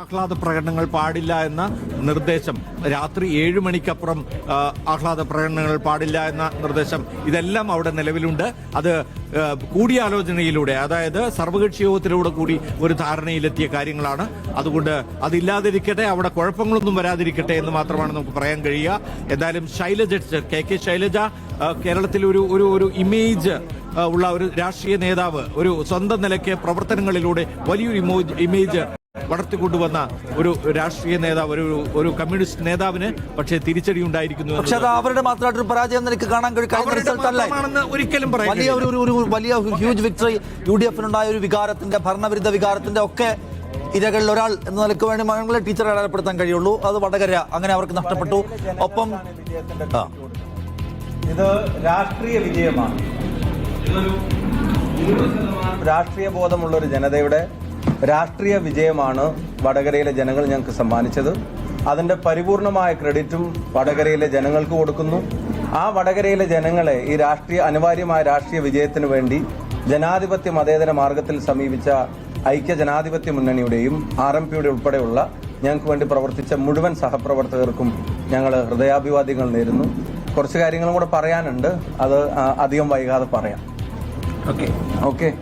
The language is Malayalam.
ആഹ്ലാദ പ്രകടനങ്ങൾ പാടില്ല എന്ന നിർദ്ദേശം. രാത്രി ഏഴ് മണിക്കപ്പുറം ആഹ്ലാദ പ്രകടനങ്ങൾ പാടില്ല എന്ന നിർദ്ദേശം ഇതെല്ലാം അവിടെ നിലവിലുണ്ട്. അത് കൂടിയാലോചനയിലൂടെ അതായത് സർവകക്ഷി യോഗത്തിലൂടെ കൂടി ഒരു ധാരണയിലെത്തിയ കാര്യങ്ങളാണ്. അതുകൊണ്ട് അതില്ലാതിരിക്കട്ടെ അവിടെ കുഴപ്പങ്ങളൊന്നും വരാതിരിക്കട്ടെ എന്ന് മാത്രമാണ് നമുക്ക് പറയാൻ കഴിയുക. എന്തായാലും ശൈലജ കെ കെ ശൈലജ കേരളത്തിൽ ഒരു ഒരു ഒരു ഇമേജ് ഉള്ള ഒരു രാഷ്ട്രീയ നേതാവ് ഒരു സ്വന്തം നിലയ്ക്ക് പ്രവർത്തനങ്ങളിലൂടെ വലിയൊരു ഇമേജ് വളർത്തിക്കൊണ്ടുവന്ന ഒരു രാഷ്ട്രീയ നേതാവ് ഒരു ഒരു കമ്മ്യൂണിസ്റ്റ് നേതാവിന് പക്ഷേ തിരിച്ചടി ഉണ്ടായിരിക്കുന്നു പക്ഷെ അത് അവരുടെ മാത്രമായിട്ടൊരു പരാജയം എനിക്ക് കാണാൻ കഴിയും ഒരിക്കലും വലിയ ഒരു ഒരു- ഒരു വലിയ ഹ്യൂജ് വിക്ടറി യു ഡി എഫിനുണ്ടായ ഒരു വികാരത്തിന്റെ ഭരണവിരുദ്ധ വികാരത്തിന്റെ ഒക്കെ ഇരകളിൽ ഒരാൾ എന്ന നിലയ്ക്ക് വേണ്ടി മകളെ ടീച്ചറെ അടയാളപ്പെടുത്താൻ കഴിയുള്ളൂ. അത് വടകര അങ്ങനെ അവർക്ക് നഷ്ടപ്പെട്ടു. ഒപ്പം. ഇത് രാഷ്ട്രീയ വിജയമാണ്. രാഷ്ട്രീയ ബോധമുള്ള ഒരു ജനതയുടെ രാഷ്ട്രീയ വിജയമാണ് വടകരയിലെ ജനങ്ങൾ ഞങ്ങൾക്ക് സമ്മാനിച്ചത്. അതിന്റെ പരിപൂർണമായ ക്രെഡിറ്റും വടകരയിലെ ജനങ്ങൾക്ക് കൊടുക്കുന്നു. ആ വടകരയിലെ ജനങ്ങളെ ഈ രാഷ്ട്രീയ അനിവാര്യമായ രാഷ്ട്രീയ വിജയത്തിനു വേണ്ടി ജനാധിപത്യ മതേതര മാർഗത്തിൽ സമീപിച്ച ഐക്യ ജനാധിപത്യ മുന്നണിയുടെയും ആർ എം പിയുടെ ഉൾപ്പെടെയുള്ള ഞങ്ങൾക്ക് വേണ്ടി പ്രവർത്തിച്ച മുഴുവൻ സഹപ്രവർത്തകർക്കും ഞങ്ങൾ ഹൃദയാഭിവാദ്യങ്ങൾ നേരുന്നു. കുറച്ച് കാര്യങ്ങളും കൂടെ പറയാനുണ്ട്. അത് അധികം വൈകാതെ പറയാം. ഓക്കെ. ഓക്കെ.